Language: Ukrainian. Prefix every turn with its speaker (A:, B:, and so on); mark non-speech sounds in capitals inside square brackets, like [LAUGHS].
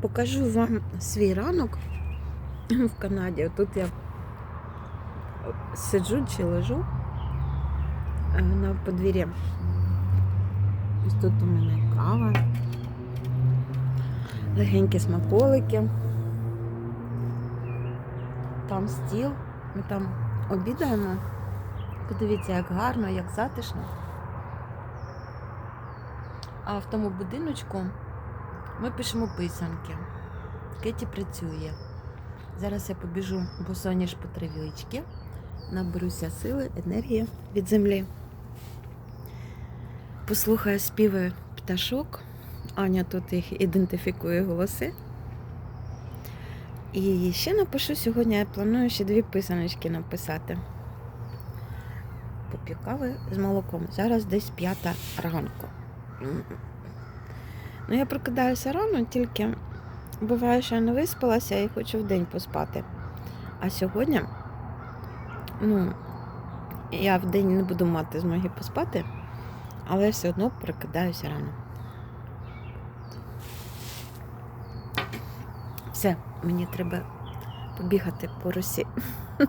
A: покажу вам свій ранок в Канаді. Тут я сиджу чи лежу е, на подвір'ї. Ось тут у мене кава, легенькі смаколики. Там стіл, ми там обідаємо. Подивіться, як гарно, як затишно. А в тому будиночку ми пишемо писанки. Кеті працює. Зараз я побіжу босоніж по травички, наберуся сили, енергії від землі. Послухаю співи пташок. Аня тут їх ідентифікує голоси. І ще напишу сьогодні, я планую ще дві писаночки написати. Поп'ю кави з молоком. Зараз десь п'ята ранку. Ну, я прокидаюся рано, тільки буває, що я не виспалася і хочу вдень поспати. А сьогодні, ну, я вдень не буду мати змоги поспати, але все одно прокидаюся рано. Все, мені треба побігати по русі. [LAUGHS]